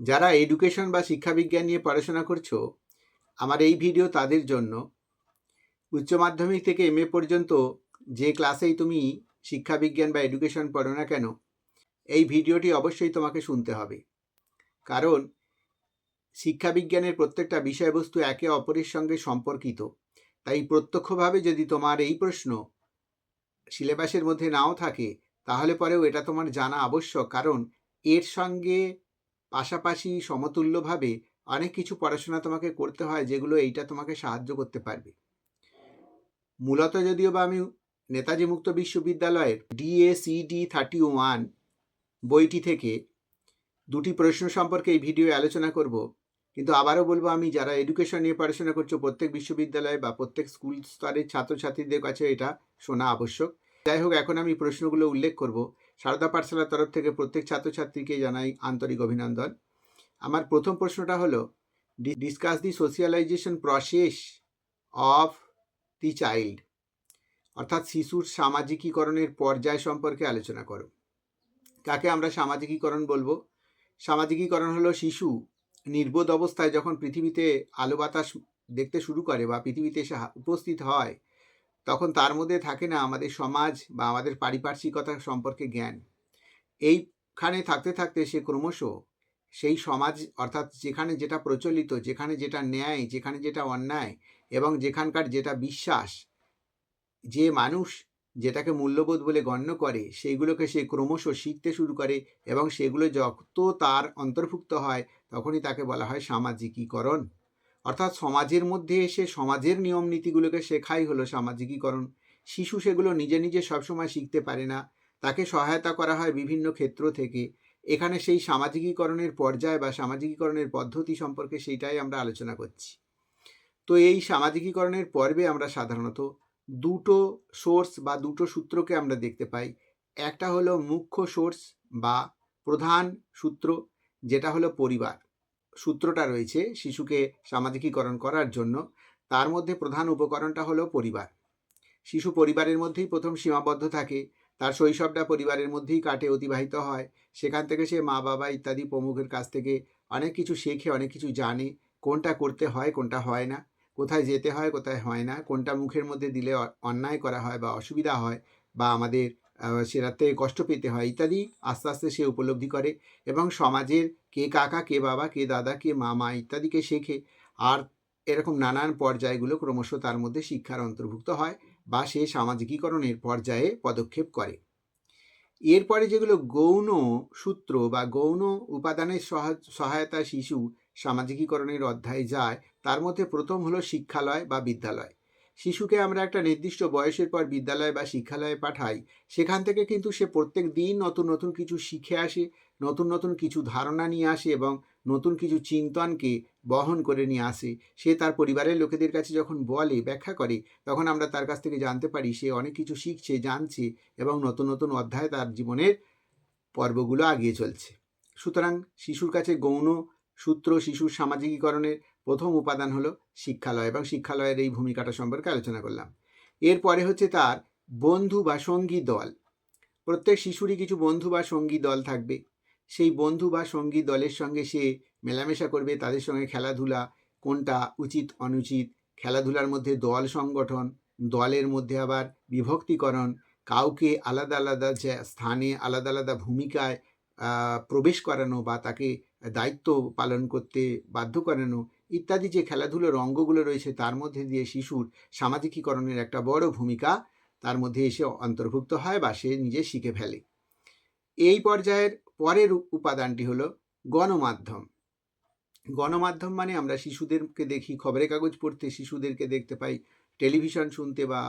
যারা এডুকেশন বা শিক্ষাবিজ্ঞান নিয়ে পড়াশোনা করছ, আমার এই ভিডিও তাদের জন্য। উচ্চ মাধ্যমিক থেকে এম পর্যন্ত যে ক্লাসেই তুমি শিক্ষাবিজ্ঞান বা এডুকেশন পড়ো না কেন, এই ভিডিওটি অবশ্যই তোমাকে শুনতে হবে। কারণ, শিক্ষাবিজ্ঞানের প্রত্যেকটা বিষয়বস্তু একে অপরের সঙ্গে সম্পর্কিত। তাই প্রত্যক্ষভাবে যদি তোমার এই প্রশ্ন সিলেবাসের মধ্যে নাও থাকে, তাহলে পরেও এটা তোমার জানা আবশ্যক। কারণ, এর সঙ্গে পাশাপাশি সমতুল্যভাবে অনেক কিছু পড়াশোনা তোমাকে করতে হয় যেগুলো এইটা তোমাকে সাহায্য করতে পারবে। মূলত যদিও বা আমি নেতাজি মুক্ত বিশ্ববিদ্যালয়ের ডিএসিডি থার্টি ওয়ান বইটি থেকে দুটি প্রশ্ন সম্পর্কে এই ভিডিও আলোচনা করব, কিন্তু আবারও বলব আমি যারা এডুকেশন নিয়ে পড়াশোনা করছ প্রত্যেক বিশ্ববিদ্যালয় বা প্রত্যেক স্কুল স্তরের ছাত্রছাত্রীদের কাছে এটা শোনা আবশ্যক। যাই হোক, এখন আমি প্রশ্নগুলো উল্লেখ করব। সারদা পাঠশালার তরফ থেকে প্রত্যেক ছাত্রছাত্রীকে জানাই আন্তরিক অভিনন্দন। আমার প্রথম প্রশ্নটা হলো discuss the socialisation process of the child অর্থাৎ শিশুর সামাজিকীকরণের পর্যায় সম্পর্কে আলোচনা করো। কাকে আমরা সামাজিকীকরণ বলব? সামাজিকীকরণ হলো শিশু নির্বোধ অবস্থায় যখন পৃথিবীতে আলো বাতাস দেখতে শুরু করে বা পৃথিবীতে এসে উপস্থিত হয় তখন তার মধ্যে থাকে না আমাদের সমাজ বা আমাদের পারিপার্শ্বিকতা সম্পর্কে জ্ঞান। এইখানে থাকতে থাকতে সে ক্রমশ সেই সমাজ অর্থাৎ যেখানে যেটা প্রচলিত, যেখানে যেটা ন্যায়, যেখানে যেটা অন্যায় এবং যেখানকার যেটা বিশ্বাস, যে মানুষ যেটাকে মূল্যবোধ বলে গণ্য করে, সেইগুলোকে সে ক্রমশ শিখতে শুরু করে এবং সেগুলো যত তার অন্তর্ভুক্ত হয়, তখনই তাকে বলা হয় সামাজিকীকরণ। অর্থাৎ সমাজের মধ্যে এসে সমাজের নিয়ম নীতিগুলোকে শেখাই হলো সামাজিকীকরণ। শিশু সেগুলো নিজে নিজে সবসময় শিখতে পারে না। তাকে সহায়তা করা হয় বিভিন্ন ক্ষেত্র থেকে। এখানে সেই সামাজিকীকরণের পর্যায় বা সামাজিকীকরণের পদ্ধতি সম্পর্কে সেইটাই আমরা আলোচনা করছি। তো এই সামাজিকীকরণের পর্বে আমরা সাধারণত দুটো সোর্স বা দুটো সূত্রকে আমরা দেখতে পাই। একটা হলো মুখ্য সোর্স বা প্রধান সূত্র, যেটা হলো পরিবার। সূত্রটা রয়েছে শিশুকে সামাজিকীকরণ করার জন্য। তার মধ্যে প্রধান উপকরণটা হলো পরিবার। শিশু পরিবারের মধ্যেই প্রথম সীমাবদ্ধ থাকে। তার শৈশবটা পরিবারের মধ্যেই কাটে, অতিবাহিত হয়। সেখান থেকে সে মা, বাবা ইত্যাদি প্রমুখের কাছ থেকে অনেক কিছু শেখে, অনেক কিছু জানে। কোনটা করতে হয়, কোনটা হয় না? কোথায় যেতে হয়, কোথায় হয় না? কোনটা মুখের মধ্যে দিলে অন্যায় করা হয় বা অসুবিধা হয় বা আমাদের সেটার থেকে কষ্ট পেতে হয়, ইত্যাদি আস্তে আস্তে সে উপলব্ধি করে এবং সমাজের কে কাকা, কে বাবা, কে দাদা, কে মামা ইত্যাদিকে শেখে। আর এরকম নানান পর্যায়গুলো ক্রমশ তার মধ্যে শিক্ষার অন্তর্ভুক্ত হয় বা সে সামাজিকীকরণের পর্যায়ে পদক্ষেপ করে। এরপরে যেগুলো গৌণ সূত্র বা গৌণ উপাদানের সহায়তা শিশু সামাজিকীকরণের অধ্যায়ে যায়, তার মধ্যে প্রথম হলো শিক্ষালয় বা বিদ্যালয়। শিশুকে আমরা একটা নির্দিষ্ট বয়সের পর বিদ্যালয় বা শিক্ষালয়ে পাঠাই, সেখান থেকে কিন্তু সে প্রত্যেক দিন নতুন নতুন কিছু শিখে আসে, নতুন নতুন কিছু ধারণা নিয়ে আসে এবং নতুন কিছু চিন্তনকে বহন করে নিয়ে আসে। সে তার পরিবারের লোকেদের কাছে যখন বলে, ব্যাখ্যা করে, তখন আমরা তার কাছ থেকে জানতে পারি সে অনেক কিছু শিখছে, জানছে এবং নতুন নতুন অধ্যায় তার জীবনের পর্বগুলো আগিয়ে চলছে। সুতরাং শিশুর কাছে গৌণ সূত্র, শিশুর সামাজিকীকরণের প্রথম উপাদান হলো শিক্ষালয় এবং শিক্ষালয়ের এই ভূমিকাটা সম্পর্কে আলোচনা করলাম। এরপরে হচ্ছে তার বন্ধু বা সঙ্গী দল। প্রত্যেক শিশুরই কিছু বন্ধু বা সঙ্গী দল থাকবে। সেই বন্ধু বা সঙ্গী দলের সঙ্গে সে মেলামেশা করবে, তাদের সঙ্গে খেলাধুলা, কোনটা উচিত, অনুচিত, খেলাধুলার মধ্যে দল সংগঠন, দলের মধ্যে আবার বিভক্তিকরণ, কাউকে আলাদা আলাদা স্থানে, আলাদা আলাদা ভূমিকায় প্রবেশ করানো বা তাকে দায়িত্ব পালন করতে বাধ্য করানো ইত্যাদি যে খেলাধুলোর অঙ্গগুলো রয়েছে তার মধ্যে দিয়ে শিশুর সামাজিকীকরণের একটা বড় ভূমিকা তার মধ্যে এসে অন্তর্ভুক্ত হয় বা সে নিজে শিখে ফেলে। এই পর্যায়ের পরের উপাদানটি হলো গণমাধ্যম। গণমাধ্যম মানে আমরা শিশুদেরকে দেখি, খবরের কাগজ পড়তে শিশুদেরকে দেখতে পাই, টেলিভিশন শুনতে বা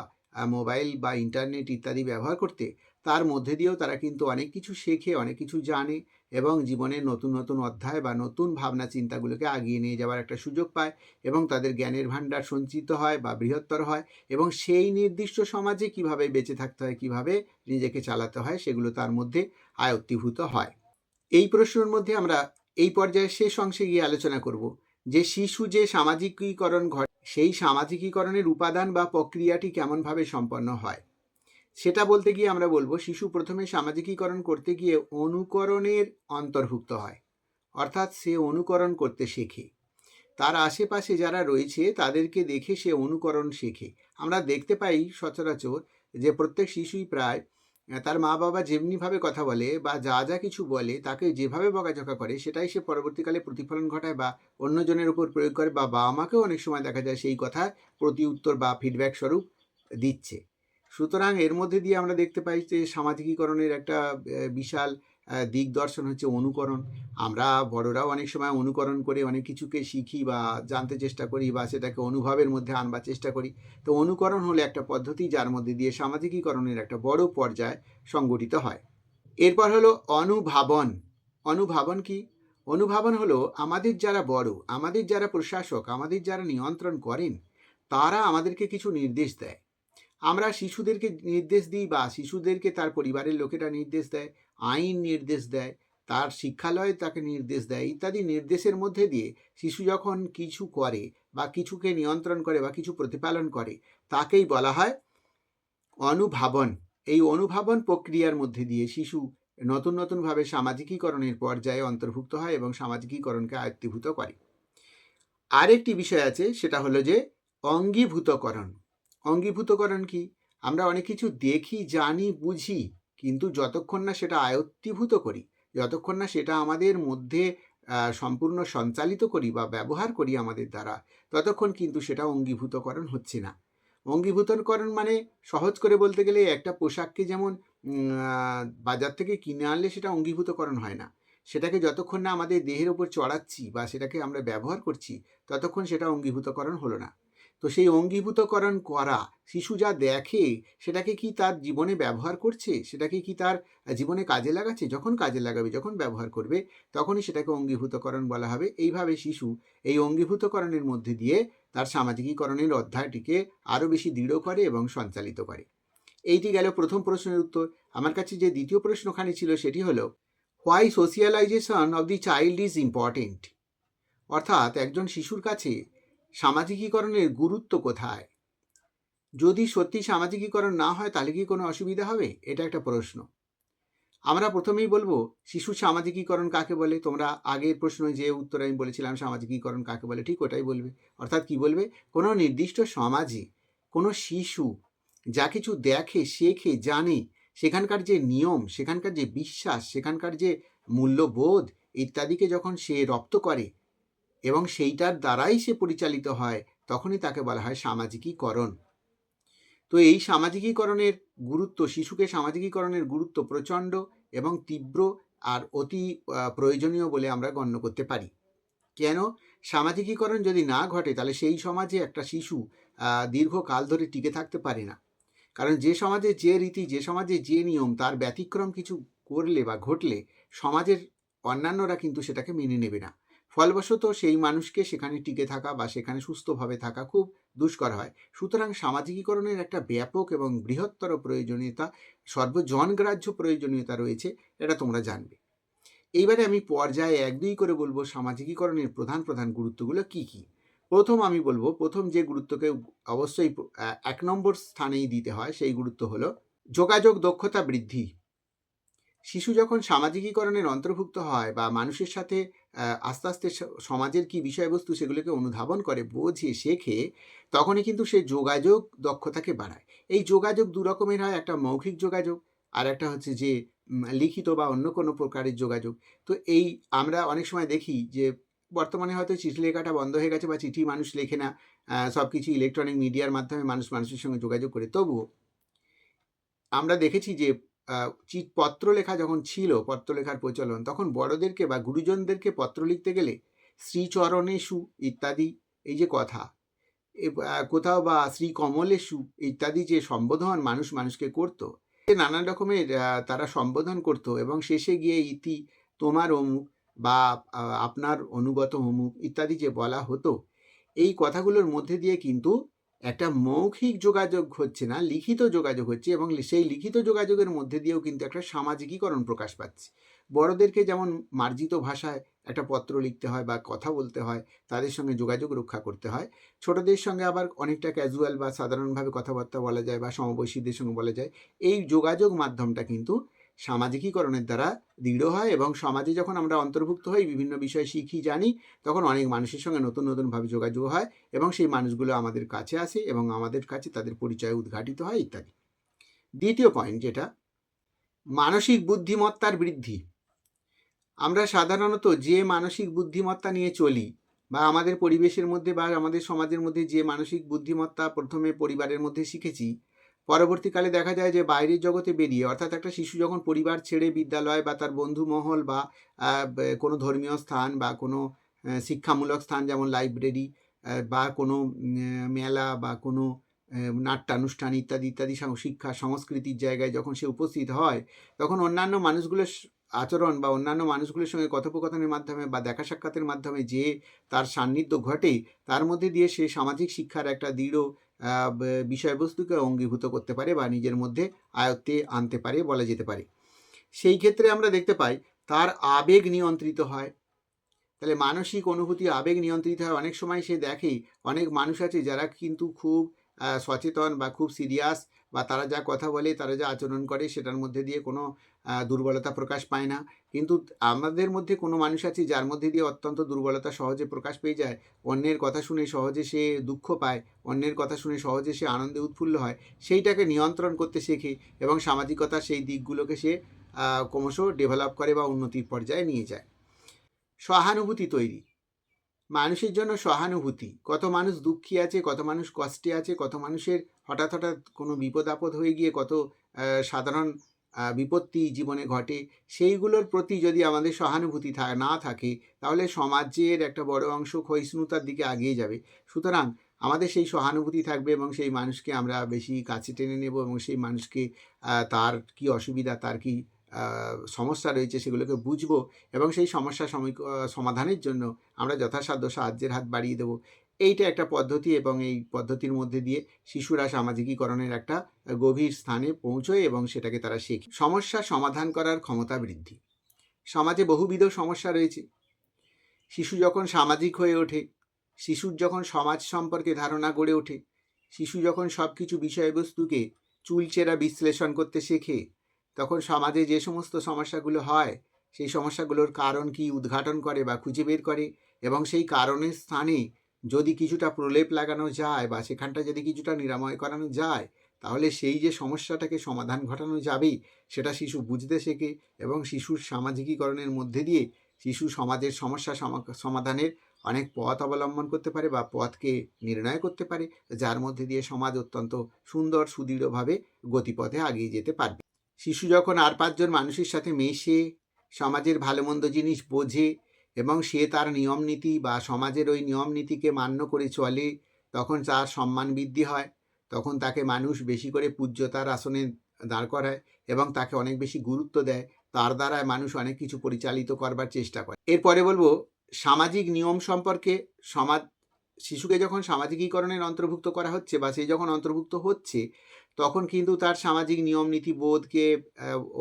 মোবাইল বা ইন্টারনেট ইত্যাদি ব্যবহার করতে। তার মধ্যে দিয়েও তারা কিন্তু অনেক কিছু শেখে, অনেক কিছু জানে এবং জীবনের নতুন নতুন অধ্যায় বা নতুন ভাবনা, চিন্তাগুলোকে আগিয়ে নিয়ে যাওয়ার একটা সুযোগ পায় এবং তাদের জ্ঞানের ভাণ্ডার সঞ্চিত হয় বা বৃহত্তর হয় এবং সেই নির্দিষ্ট সমাজে কীভাবে বেঁচে থাকতে হয়, কীভাবে নিজেকে চালাতে হয় সেগুলো তার মধ্যে আয়ত্তীভূত হয়। এই প্রশ্নের মধ্যে আমরা এই পর্যায়ে শেষ অংশে গিয়ে আলোচনা করব যে শিশু যে সামাজিকীকরণ ঘটে, সেই সামাজিকীকরণের উপাদান বা প্রক্রিয়াটি কেমনভাবে সম্পন্ন হয়। সেটা বলতে গিয়ে আমরা বলব, শিশু প্রথমে সামাজিকীকরণ করতে গিয়ে অনুকরণের অন্তর্ভুক্ত হয়। অর্থাৎ সে অনুকরণ করতে শেখে। তার আশেপাশে যারা রয়েছে, তাদেরকে দেখে সে অনুকরণ শেখে। আমরা দেখতে পাই সচরাচর যে প্রত্যেক শিশুই প্রায়, তার মা বাবা যেমনিভাবে কথা বলে বা যা যা কিছু বলে, তাকে যেভাবে বকাঝকা করে, সেটাই সে পরবর্তীকালে প্রতিফলন ঘটায় বা অন্যজনের উপর প্রয়োগ করে বা বাবা মাকেও অনেক সময় দেখা যায় সেই কথা প্রতি উত্তর বা ফিডব্যাক স্বরূপ দিচ্ছে। সুতরাং এর মধ্যে দিয়ে আমরা দেখতে পাই যে সামাজিকীকরণের একটা বিশাল দিক দর্শন হচ্ছে অনুকরণ। আমরা বড়রাও অনেক সময় অনুকরণ করে অনেক কিছুকে শিখি বা জানতে চেষ্টা করি বা সেটাকে অনুভবের মধ্যে আনবার চেষ্টা করি। তো অনুকরণ হলো একটা পদ্ধতি যার মধ্যে দিয়ে সামাজিকীকরণের একটা বড় পর্যায় সংগঠিত হয়। এরপর হলো অনুভাবন। অনুভাবন কি? অনুভাবন হলো আমাদের যারা বড়, আমাদের যারা প্রশাসক, আমাদের যারা নিয়ন্ত্রণ করেন, তারা আমাদেরকে কিছু নির্দেশ দেয়। আমরা শিশুদেরকে নির্দেশ দিই বা শিশুদেরকে তার পরিবারের লোকেরা নির্দেশ দেয়, আইন নির্দেশ দেয়, তার শিক্ষালয় তাকে নির্দেশ দেয়, ইত্যাদি নির্দেশের মধ্যে দিয়ে শিশু যখন কিছু করে বা কিছুকে নিয়ন্ত্রণ করে বা কিছু প্রতিপালন করে, তাকেই বলা হয় অনুভাবন। এই অনুভাবন প্রক্রিয়ার মধ্যে দিয়ে শিশু নতুন নতুনভাবে সামাজিকীকরণের পর্যায়ে অন্তর্ভুক্ত হয় এবং সামাজিকীকরণকে আয়ত্তীভূত করে। আরেকটি বিষয় আছে, সেটা হলো যে অঙ্গীভূতকরণ। অঙ্গীভূতকরণ কি? আমরা অনেক কিছু দেখি, জানি, বুঝি, কিন্তু যতক্ষণ না সেটা আয়ত্তীভূত করি, যতক্ষণ না সেটা আমাদের মধ্যে সম্পূর্ণ সঞ্চালিত করি বা ব্যবহার করি আমাদের দ্বারা, ততক্ষণ কিন্তু সেটা অঙ্গীভূতকরণ হচ্ছে না। অঙ্গীভূতকরণ মানে সহজ করে বলতে গেলে একটা পোশাককে যেমন বাজার থেকে কিনে আনলে সেটা অঙ্গীভূতকরণ হয় না। সেটাকে যতক্ষণ না আমাদের দেহের ওপর চড়াচ্ছি বা সেটাকে আমরা ব্যবহার করছি, ততক্ষণ সেটা অঙ্গীভূতকরণ হলো না। তো সেই অঙ্গীভূতকরণ করা, শিশু যা দেখে, সেটাকে কি তার জীবনে ব্যবহার করছে? সেটাকে কি তার জীবনে কাজে লাগাচ্ছে? যখন কাজে লাগাবে, যখন ব্যবহার করবে, তখনই সেটাকে অঙ্গীভূতকরণ বলা হবে। এইভাবে শিশু এই অঙ্গীভূতকরণের মধ্যে দিয়ে তার সামাজিকীকরণের অধ্যায়টিকে আরও বেশি দৃঢ় করে এবং সঞ্চালিত করে। এইটি গেল প্রথম প্রশ্নের উত্তর। আমার কাছে যে দ্বিতীয় প্রশ্নখানি ছিল, সেটি হলো why socialisation of the child is important অর্থাৎ একজন শিশুর কাছে সামাজিকীকরণের গুরুত্ব কোথায়? যদি সত্যি সামাজিকীকরণ না হয়, তাহলে কি কোনো অসুবিধা হবে? এটা একটা প্রশ্ন। আমরা প্রথমেই বলব, শিশু সামাজিকীকরণ কাকে বলে? তোমরা আগের প্রশ্ন যে উত্তর আমি বলেছিলাম, সামাজিকীকরণ কাকে বলে? ঠিক ওটাই বলবে। অর্থাৎ কি বলবে? কোনো নির্দিষ্ট সমাজে কোনো শিশু যা কিছু দেখে, শেখে, জানে, সেখানকার যে নিয়ম, সেখানকার যে বিশ্বাস, সেখানকার যে মূল্যবোধ ইত্যাদিকে যখন সে রপ্ত করে এবং সেইটার দ্বারাই সে পরিচালিত হয়, তখনই তাকে বলা হয় সামাজিকীকরণ। তো এই সামাজিকীকরণের গুরুত্ব, শিশুকে সামাজিকীকরণের গুরুত্ব প্রচণ্ড এবং তীব্র আর অতি প্রয়োজনীয় বলে আমরা গণ্য করতে পারি। কেন? সামাজিকীকরণ যদি না ঘটে, তাহলে সেই সমাজে একটা শিশু দীর্ঘকাল ধরে টিকে থাকতে পারে না। কারণ যে সমাজে যে রীতি, যে সমাজে যে নিয়ম, তার ব্যতিক্রম কিছু করলে বা ঘটলে, সমাজের অন্যান্যরা কিন্তু সেটাকে মেনে নেবে না। ফলবশত সেই মানুষকে সেখানে টিকে থাকা বা সেখানে সুস্থভাবে থাকা খুব দুষ্কর হয়। সুতরাং সামাজিকীকরণের একটা ব্যাপক এবং বৃহত্তর প্রয়োজনীয়তা, সর্বজনগ্রাহ্য প্রয়োজনীয়তা রয়েছে, এটা তোমরা জানবে। এইবারে আমি পর্যায়ে এক দুই করে বলব সামাজিকীকরণের প্রধান প্রধান গুরুত্বগুলো কি কি? প্রথম আমি বলব, প্রথম যে গুরুত্বকে অবশ্যই এক নম্বর স্থানেই দিতে হয় সেই গুরুত্ব হলো যোগাযোগ দক্ষতা বৃদ্ধি। শিশু যখন সামাজিকীকরণের অন্তর্ভুক্ত হয় বা মানুষের সাথে আস্তে আস্তে সমাজের কি বিষয়বস্তু সেগুলোকে অনুধাবন করে, বোঝে, শেখে, তখনই কিন্তু সে যোগাযোগ দক্ষতাকে বাড়ায়। এই যোগাযোগ দু রকমের হয়, একটা মৌখিক যোগাযোগ আর একটা হচ্ছে যে লিখিত বা অন্য কোনো প্রকারের যোগাযোগ। তো এই আমরা অনেক সময় দেখি যে, বর্তমানে হয়তো চিঠি লেখাটা বন্ধ হয়ে গেছে বা চিঠি মানুষ লেখে না সব কিছু ইলেকট্রনিক মিডিয়ার মাধ্যমে মানুষ মানুষের সঙ্গে যোগাযোগ করে। তবুও আমরা দেখেছি যে আহ, চিঠ পত্র লেখা যখন ছিল পত্র লেখার প্রচলন তখন বড়দেরকে বা গুরুজনদেরকে পত্র লিখতে গেলে শ্রীচরণেশু ইত্যাদি এই যে কথা কোথাও বা শ্রী কমলেশু ইত্যাদি যে সম্বোধন মানুষ মানুষকে করতো এ নানান রকমের তারা সম্বোধন করত এবং শেষে গিয়ে ইতি তোমার অমুক বা আপনার অনুগত অমুক ইত্যাদি যে বলা হতো এই কথাগুলোর মধ্যে দিয়ে কিন্তু একটা মৌখিক যোগাযোগ হচ্ছে না, লিখিত যোগাযোগ হচ্ছে এবং সেই লিখিত যোগাযোগের মধ্যে দিয়েও কিন্তু একটা সামাজিকীকরণ প্রকাশ পাচ্ছে। বড়দেরকে যেমন মার্জিত ভাষায় একটা পত্র লিখতে হয় বা কথা বলতে হয়, তাদের সঙ্গে যোগাযোগ রক্ষা করতে হয়। ছোটদের সঙ্গে আবার অনেকটা ক্যাজুয়াল বা সাধারণভাবে কথাবার্তা বলা যায় বা সমবয়সীদের সঙ্গে বলা যায়, এই যোগাযোগ মাধ্যমটা কিন্তু সামাজিকীকরণের দ্বারা দৃঢ় হয় এবং সমাজে যখন আমরা অন্তর্ভুক্ত হই, বিভিন্ন বিষয় শিখি, জানি, তখন অনেক মানুষের সঙ্গে নতুন, নতুনভাবে যোগাযোগ হয় এবং সেই মানুষগুলো আমাদের কাছে আসে এবং আমাদের কাছে তাদের পরিচয় উদ্ঘাটিত হয়, ইত্যাদি। দ্বিতীয় পয়েন্ট যেটা, মানসিক বুদ্ধিমত্তার বৃদ্ধি। আমরা সাধারণত যে মানসিক বুদ্ধিমত্তা নিয়ে চলি বা আমাদের পরিবেশের মধ্যে বা আমাদের সমাজের মধ্যে যে মানসিক বুদ্ধিমত্তা প্রথমে পরিবারের মধ্যে শিখেছি পরবর্তীকালে দেখা যায় যে বাইরের জগতে বেরিয়ে, অর্থাৎ একটা শিশু যখন পরিবার ছেড়ে বিদ্যালয় বা তার বন্ধু মহল বা, কোনো ধর্মীয় স্থান বা কোনো শিক্ষামূলক স্থান যেমন লাইব্রেরি বা কোনো মেলা বা কোনো নাট্যানুষ্ঠান ইত্যাদি ইত্যাদি শিক্ষা সংস্কৃতির জায়গায় যখন সে উপস্থিত হয়, তখন অন্যান্য মানুষগুলোর আচরণ বা অন্যান্য মানুষগুলোর সঙ্গে কথোপকথনের মাধ্যমে বা দেখা সাক্ষাতের মাধ্যমে যে তার সান্নিধ্য ঘটে, তার মধ্যে দিয়ে সে সামাজিক শিক্ষার একটা দৃঢ় বিষয়বস্তুকে অঙ্গীভূত করতে পারে বা নিজের মধ্যে আয়ত্তে আনতে পারে বলা যেতে পারে। সেই ক্ষেত্রে আমরা দেখতে পাই, তার আবেগ নিয়ন্ত্রিত হয়। তাহলে মানসিক অনুভূতি আবেগ নিয়ন্ত্রিত হয়। অনেক সময় সে দেখে অনেক মানুষ আছে যারা কিন্তু খুব সচেতন বা খুব সিরিয়াস বা তারা যা কথা বলে, তারা যা আচরণ করে, সেটার মধ্যে দিয়ে কোনো দুর্বলতা প্রকাশ পায় না। কিন্তু আমাদের মধ্যে কোনো মানুষ আছে যার মধ্যে দিয়ে অত্যন্ত দুর্বলতা সহজে প্রকাশ পেয়ে যায়। অন্যের কথা শুনে সহজে সে দুঃখ পায়, অন্যের কথা শুনে সহজে সে আনন্দে উৎফুল্ল হয়। সেইটাকে নিয়ন্ত্রণ করতে শেখে এবং সামাজিকতার সেই দিকগুলোকে সে ক্রমশ ডেভেলপ করে বা উন্নতির পর্যায়ে নিয়ে যায়। সহানুভূতি তৈরি। মানুষের জন্য সহানুভূতি। কত মানুষ দুঃখী আছে, কত মানুষ কষ্টে আছে, কত মানুষের হঠাৎ হঠাৎ কোনো বিপদ আপদ হয়ে গিয়ে কত সাধারণ বিপত্তি জীবনে ঘটে, সেইগুলোর প্রতি যদি আমাদের সহানুভূতি না থাকে, তাহলে সমাজের একটা বড় অংশ ক্ষয়িষ্ণুতার দিকে আগিয়ে যাবে। সুতরাং আমাদের সেই সহানুভূতি থাকবে এবং সেই মানুষকে আমরা বেশি কাছে টেনে নেব এবং সেই মানুষকে তার কি অসুবিধা, তার কি সমস্যা রয়েছে সেগুলোকে বুঝব এবং সেই সমস্যা সমী- সমাধানের জন্য আমরা যথাসাধ্য সাহায্যের হাত বাড়িয়ে দেবো। এইটা একটা পদ্ধতি এবং এই পদ্ধতির মধ্যে দিয়ে শিশুরা সামাজিকীকরণের একটা গভীর স্থানে পৌঁছয় এবং সেটাকে তারা শেখে। সমস্যা সমাধান করার ক্ষমতা বৃদ্ধি। সমাজে বহুবিধ সমস্যা রয়েছে। শিশু যখন সামাজিক হয়ে ওঠে, শিশুর যখন সমাজ সম্পর্কে ধারণা গড়ে ওঠে, শিশু যখন সব কিছু বিষয়বস্তুকে চুলচেরা বিশ্লেষণ করতে শেখে, তখন সমাজে যে সমস্ত সমস্যাগুলো হয়, সেই সমস্যাগুলোর কারণ কি উদ্ঘাটন করে বা খুঁজে বের করে এবং সেই কারণের স্থানে যদি কিছুটা প্রলেপ লাগানো যায় বা সেখানটা যদি কিছুটা নিরাময় করানো যায়, তাহলে সেই যে সমস্যাটাকে সমাধান ঘটানো যাবে সেটা শিশু বুঝতে শেখে এবং শিশুর সামাজিকীকরণের মধ্যে দিয়ে শিশু সমাজের সমস্যা সমা- সমাধানের অনেক পথ অবলম্বন করতে পারে বা পথকে নির্ণয় করতে পারে, যার মধ্যে দিয়ে সমাজ অত্যন্ত সুন্দর, সুদৃঢ়ভাবে গতিপথে এগিয়ে যেতে পারবে। শিশু যখন আর পাঁচজন মানুষের সাথে মেশে, সমাজের ভালো মন্দ জিনিস বোঝে এবং সে তার নিয়ম নীতি বা সমাজের ওই নিয়ম নীতিকে মান্য করে চলে, তখন তার সম্মান বৃদ্ধি হয়, তখন তাকে মানুষ বেশি করে পূজ্যতার আসনে দাঁড় করায় এবং তাকে অনেক বেশি গুরুত্ব দেয়। তার দ্বারায় মানুষ অনেক কিছু পরিচালিত করবার চেষ্টা করে। এরপরে বলব, সামাজিক নিয়ম সম্পর্কে সমাজ, শিশুকে যখন সামাজিকীকরণের অন্তর্ভুক্ত করা হচ্ছে বা সে যখন অন্তর্ভুক্ত হচ্ছে তখন কিন্তু তার সামাজিক নিয়ম নীতি বোধকে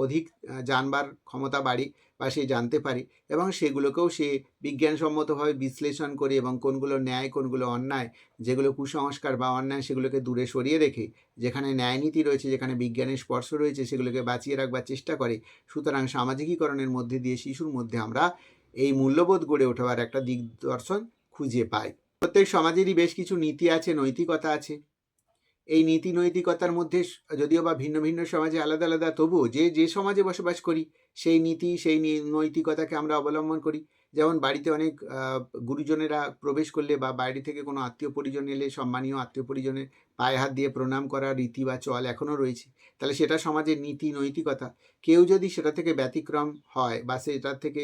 অধিক জানবার ক্ষমতা বাড়ে বা সে জানতে পারে এবং সেগুলোকেও সে বিজ্ঞানসম্মতভাবে বিশ্লেষণ করে এবং কোনগুলো ন্যায়, কোনগুলো অন্যায়, যেগুলো কুসংস্কার বা অন্যায় সেগুলোকে দূরে সরিয়ে রেখে, যেখানে ন্যায়নীতি রয়েছে, যেখানে বিজ্ঞানের স্পর্শ রয়েছে, সেগুলোকে বাঁচিয়ে রাখবার চেষ্টা করে। সুতরাং সামাজিকীকরণের মধ্যে দিয়ে শিশুর মধ্যে আমরা এই মূল্যবোধ গড়ে ওঠাবার একটা দিক দর্শন খুঁজে পাই। প্রত্যেক সমাজেরই বেশ কিছু নীতি আছে, নৈতিকতা আছে। এই নীতি নৈতিকতার মধ্যে যদিও বা ভিন্ন ভিন্ন সমাজে আলাদা আলাদা, তবুও যে যে সমাজে বসবাস করি, সেই নীতি, সেই নৈতিকতাকে আমরা অবলম্বন করি। যেমন বাড়িতে অনেক গুরুজনেরা প্রবেশ করলে বা বাইরে থেকে কোনো আত্মীয় পরিজন এলে, সম্মানীয় আত্মীয় পরিজনের পায়ে হাত দিয়ে প্রণাম করার রীতি বা চল এখনও রয়েছে, তাহলে সেটা সমাজের নীতি, নৈতিকতা। কেউ যদি সেটা থেকে ব্যতিক্রম হয় বা সেটার থেকে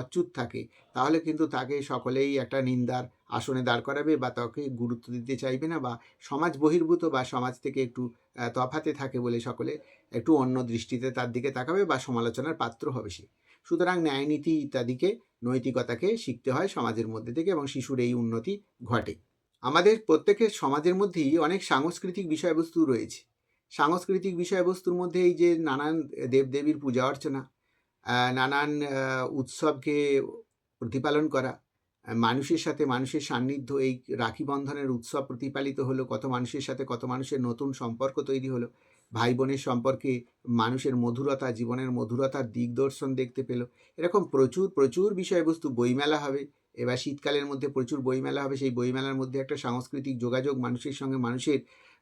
অচ্যুত থাকে, তাহলে কিন্তু তাকে সকলেই একটা নিন্দার আসনে দাঁড় করাবে বা তাকে গুরুত্ব দিতে চাইবে না বা সমাজ বহির্ভূত বা সমাজ থেকে একটু তফাতে থাকে বলে সকলে একটু অন্য দৃষ্টিতে তার দিকে তাকাবে বা সমালোচনার পাত্র হবে সে। সুতরাং ন্যায়নীতি ইত্যাদিকে, নৈতিকতাকে শিখতে হয় সমাজের মধ্যে থেকে এবং শিশুর এই উন্নতি ঘটে। আমাদের প্রত্যেকের সমাজের মধ্যেই অনেক সাংস্কৃতিক বিষয়বস্তু রয়েছে। সাংস্কৃতিক বিষয়বস্তুর মধ্যে এই যে নানান দেবদেবীর পূজা অর্চনা নানান উৎসবকে প্রতিপালন করা মানুষের সাথে মানুষের সান্নিধ্য, এই রাখি বন্ধনের উৎসব প্রতিপালিত হলো, কত মানুষের সাথে কত মানুষের নতুন সম্পর্ক তৈরি হলো ভাই বোনের সম্পর্কে মানুষের মধুরতা, জীবনের মধুরতার দিগদর্শন দেখতে পেল। এরকম প্রচুর প্রচুর বিষয়বস্তু বইমেলা হবে, এবার শীতকালের মধ্যে প্রচুর বইমেলা হবে, সেই বইমেলার মধ্যে একটা সাংস্কৃতিক যোগাযোগ মানুষের সঙ্গে মানুষের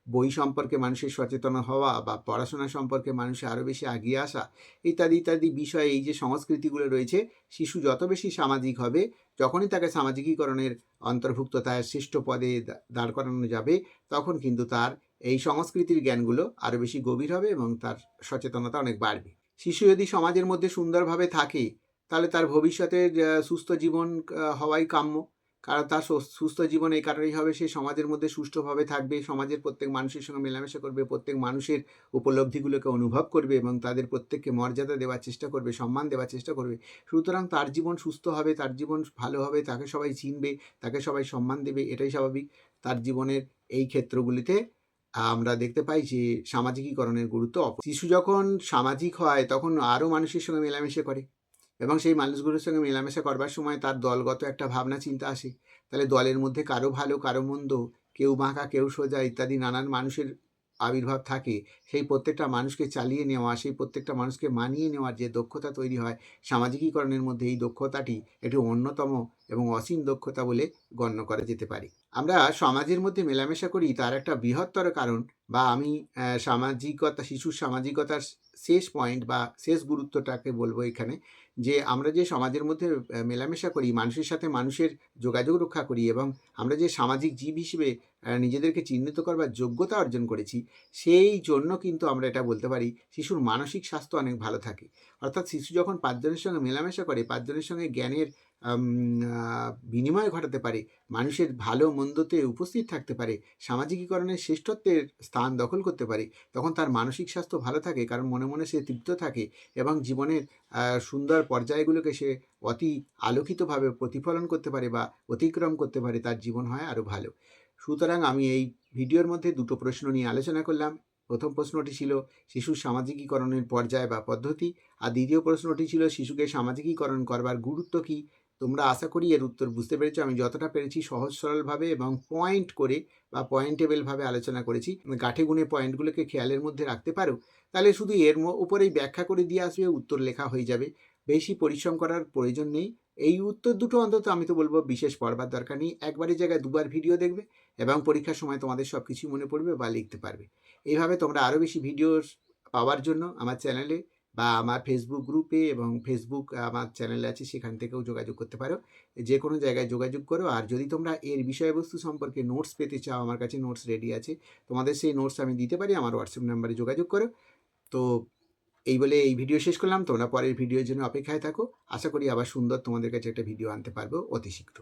বই সম্পর্কে মানুষের সচেতন হওয়া বা পড়াশোনা সম্পর্কে মানুষের আরও বেশি এগিয়ে আসা, ইত্যাদি ইত্যাদি বিষয়ে এই যে সংস্কৃতিগুলো রয়েছে, শিশু যত বেশি সামাজিক হবে, যখনই তাকে সামাজিকীকরণের অন্তর্ভুক্ততায় শ্রেষ্ঠ পদে দাঁড় করানো যাবে, তখন কিন্তু তার এই সংস্কৃতির জ্ঞানগুলো আরও বেশি গভীর হবে এবং তার সচেতনতা অনেক বাড়বে। শিশু যদি সমাজের মধ্যে সুন্দরভাবে থাকে, তাহলে তার ভবিষ্যতের সুস্থ জীবন হওয়াই কাম্য। কারণ তার সুস্থ জীবন এই কারণেই হবে, সে সমাজের মধ্যে সুষ্ঠুভাবে থাকবে, সমাজের প্রত্যেক মানুষের সঙ্গে মেলামেশা করবে, প্রত্যেক মানুষের উপলব্ধিগুলোকে অনুভব করবে এবং তাদের প্রত্যেককে মর্যাদা দেওয়ার চেষ্টা করবে, সম্মান দেওয়ার চেষ্টা করবে। সুতরাং তার জীবন সুস্থ হবে, তার জীবন ভালো হবে, তাকে সবাই চিনবে, তাকে সবাই সম্মান দেবে, এটাই স্বাভাবিক। তার জীবনের এই ক্ষেত্রগুলিতে আমরা দেখতে পাই যে সামাজিকীকরণের গুরুত্ব শিশু যখন সামাজিক হয়, তখন আরও মানুষের সঙ্গে মেলামেশা করে। এবং সেই মানুষগুলোর সঙ্গে মেলামেশা করবার সময় তার দলগত একটা ভাবনা, চিন্তা আসে। তাহলে দলের মধ্যে কারও ভালো, কারও মন্দ, কেউ বাঁকা, কেউ সোজা ইত্যাদি নানান মানুষের আবির্ভাব থাকে। সেই প্রত্যেকটা মানুষকে চালিয়ে নেওয়া, সেই প্রত্যেকটা মানুষকে মানিয়ে নেওয়ার যে দক্ষতা তৈরি হয় সামাজিকীকরণের মধ্যে, এই দক্ষতাটি একটি অন্যতম এবং অসীম দক্ষতা বলে গণ্য করা যেতে পারে। আমরা সমাজের মধ্যে মেলামেশা করি তার একটা বৃহত্তর কারণ বা আমি সামাজিকতা, শিশুর সামাজিকতার শেষ পয়েন্ট বা শেষ গুরুত্বটাকে বলব এখানে যে আমরা যে সমাজের মধ্যে মেলামেশা করি, মানুষের সাথে মানুষের যোগাযোগ রক্ষা করি এবং আমরা যে সামাজিক জীব হিসেবে নিজেদেরকে চিহ্নিত করবার যোগ্যতা অর্জন করেছি, সেই জন্য কিন্তু আমরা এটা বলতে পারি শিশুর মানসিক স্বাস্থ্য অনেক ভালো থাকে। অর্থাৎ শিশু যখন পাঁচজনের সঙ্গে মেলামেশা করে, পাঁচজনের সঙ্গে জ্ঞানের বিনিময় ঘটাতে পারে, মানুষের ভালো মন্দতে উপস্থিত থাকতে পারে সামাজিকীকরণের শ্রেষ্ঠত্বের স্থান দখল করতে পারে, তখন তার মানসিক স্বাস্থ্য ভালো থাকে, কারণ মনে মনে সে তৃপ্ত থাকে এবং জীবনের সুন্দর পর্যায়গুলোকে সে অতি আলোকিতভাবে প্রতিফলন করতে পারে বা অতিক্রম করতে পারে, তার জীবন হয় আরও ভালো। সুতরাং আমি এই ভিডিওর মধ্যে দুটো প্রশ্ন নিয়ে আলোচনা করলাম। প্রথম প্রশ্নটি ছিল, শিশুর সামাজিকীকরণের পর্যায় বা পদ্ধতি? আর দ্বিতীয় প্রশ্নটি ছিল, শিশুকে সামাজিকীকরণ করবার গুরুত্ব কী? তোমরা আশা করি এর উত্তর বুঝতে পেরেছ। আমি যতটা পেরেছি সহজ, সরলভাবে এবং পয়েন্ট করে বা পয়েন্টেবলভাবে আলোচনা করেছি। গাঠে গুণে পয়েন্টগুলোকে খেয়ালের মধ্যে রাখতে পারো। তাহলে শুধু এর উপরেই ব্যাখ্যা করে দিয়ে আসবে, উত্তর লেখা হয়ে যাবে। বেশি পরিশ্রম করার প্রয়োজন নেই। এই উত্তর দুটো অন্তত আমি তো বলব বিশেষ পড়বার দরকার নেই। একবারের জায়গায় দুবার ভিডিও দেখবে এবং পরীক্ষার সময় তোমাদের সব কিছুই মনে পড়বে বা লিখতে পারবে। এইভাবে তোমরা আরও বেশি ভিডিও পাওয়ার জন্য আমার চ্যানেলে বা আমার ফেসবুক গ্রুপে এবং ফেসবুক আমার চ্যানেল আছে, সেখান থেকেও যোগাযোগ করতে পারো। যে কোনো জায়গায় যোগাযোগ করো। আর যদি তোমরা এর বিষয়বস্তু সম্পর্কে নোটস পেতে চাও, আমার কাছে নোটস রেডি আছে, তোমাদের সেই নোটস আমি দিতে পারি, আমার হোয়াটসঅ্যাপ নাম্বারে যোগাযোগ করো। তো এই বলে এই ভিডিও শেষ করলাম। তোমরা পরের ভিডিওর জন্য অপেক্ষায় থাকো। আশা করি আবার সুন্দর তোমাদের কাছে একটা ভিডিও আনতে পারব অতি শীঘ্র।